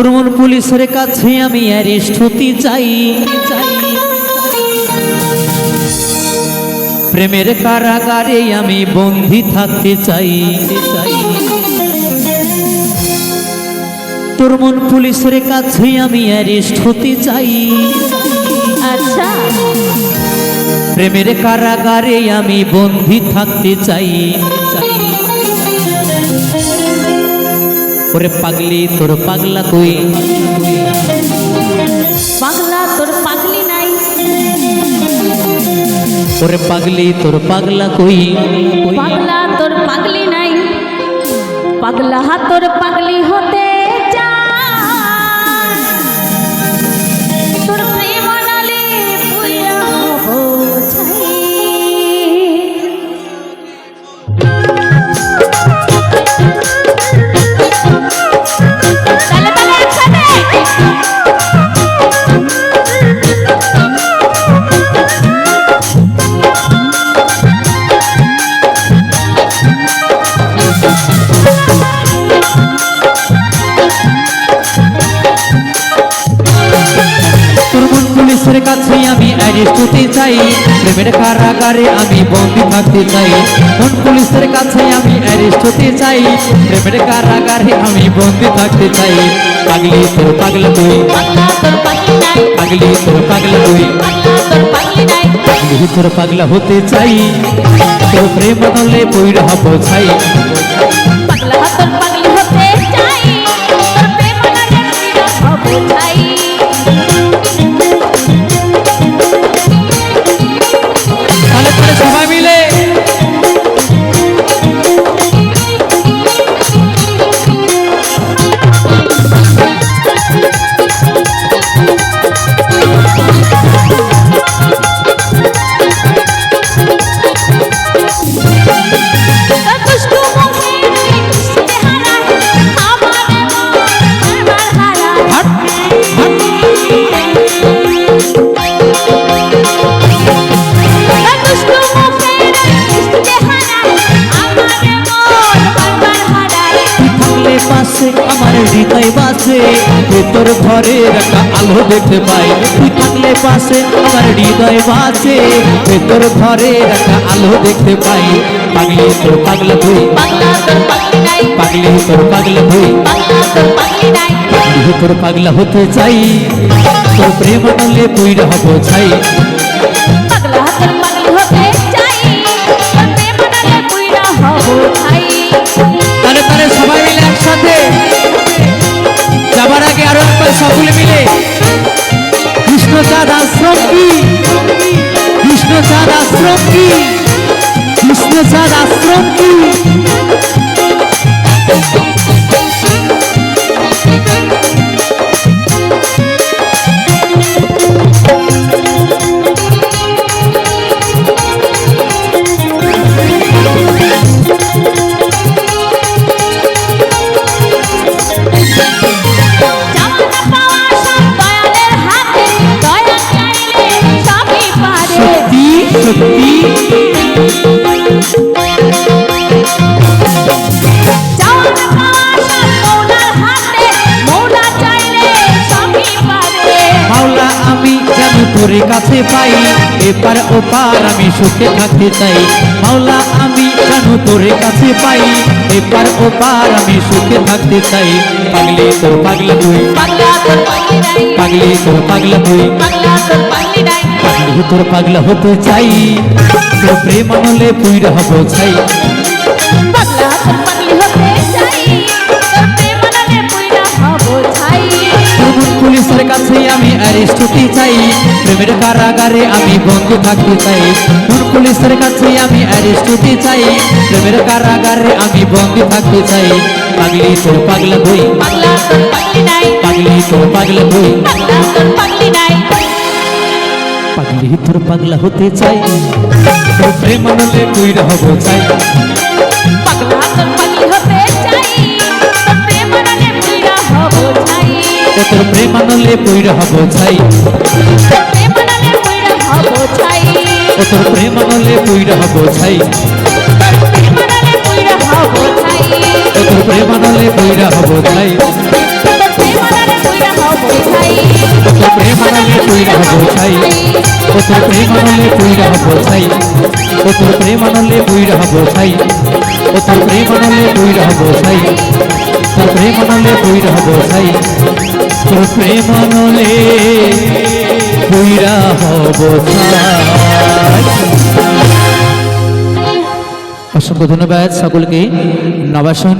তোর মন পুলিশের কাছে আমি অ্যারেস্ট হতে চাই চাই। প্রেমের কারাগারে আমি বন্দি থাকতে চাই চাই। তোর মন পুলিশের কাছে আমি অ্যারেস্ট হতে চাই। আচ্ছা। প্রেমের কারাগারে আমি বন্দি থাকতে চাই চাই। ওরে পাগলি তোর পাগলা তুই। পাগলা তোর পাগলি নাই। ওরে পাগলি তোর পাগলা কই? পাগলা তোর পাগলি নাই। পাগলা হাতর পাগলি হতে অ্যারেস্ট হতে চাই, প্রেমের কারাগারে আমি বন্দি থাকতে চাই। মন পুলিশের কাছে আমি অ্যারেস্ট হতে চাই, প্রেমের কারাগারে আমি বন্দি থাকতে চাই। পাগলি তোর পাগলা তুই, পাগলি তোর পাগলা তুই। পাগলা তোর পাগলা হতে চাই, তোর প্রেম নলে পৈর হব ছাই। পাগলা তোর পাগলি আমার হৃদয় বাসে, ভেতর ঘরে রাখা আলো দেখতে পাই। তুই থাকলে পাশে আমার হৃদয় বাসে, ভেতর ঘরে রাখা আলো দেখতে পাই। পাগলি তোর পাগলা তুই। পাগলা তোর পাগলি তুই। পাগলা তোর পাগলি তোর হতে চাই। তোর প্রেম নলে তুই হব ছাই। পাগলা তোর পাগলি হতে আশ্রম কি মাওলা, আমি যেন তোর কাছে পাই? এপার ওপার আমি সুখে থাকতে চাই। মাওলা, আমি যেন তোর কাছে পাই? এপার ওপার আমি সুখে থাকতে চাই। পাগলি তোর পাগলা তুই পাগলা তোর পাগলি নাই তোর পাগলা হতে চাই তোর প্রেম আনলে পুইর হব চাই পুলিশের কাছে আমি অ্যারেস্ট হতে চাই প্রেমের কারাগারে আমি বন্ধু থাকতে চাই। পুলিশের কাছে আমি অ্যারেস্ট হতে চাই প্রেমের কারাগারে আমি বন্ধু থাকতে চাই। পাগলি তোর পাগলা বই। পাগলি তোর পাগলা বই। পাগলি নাই। পাগলি তোর পাগলা হতে চাই তোর প্রেম আনলে তুই হব চাই পাগলা তোর পাগলি হতে চাই তোর প্রেম নালে পুইরা হব ছাই ও তোর প্রেম আনলে তুই হব চাই তোর প্রেম নালে পুইরা হব ছাই ও তোর প্রেম আনলে তুই হব চাই তোর প্রেম নালে পুইরা হব ছাই ও তোর প্রেম আনলে তুই হব চাই ও প্রেম আনলে পুইরা হব ছাই ও প্রেম আনলে পুইরা হব ছাই ও প্রেম আনলে পুইরা হব ছাই তোর প্রেম আনলে পুইরা হব ছাই তোর প্রেম আনলে হব ছাই অসংখ্য ধন্যবাদ সকলকে। নবাসন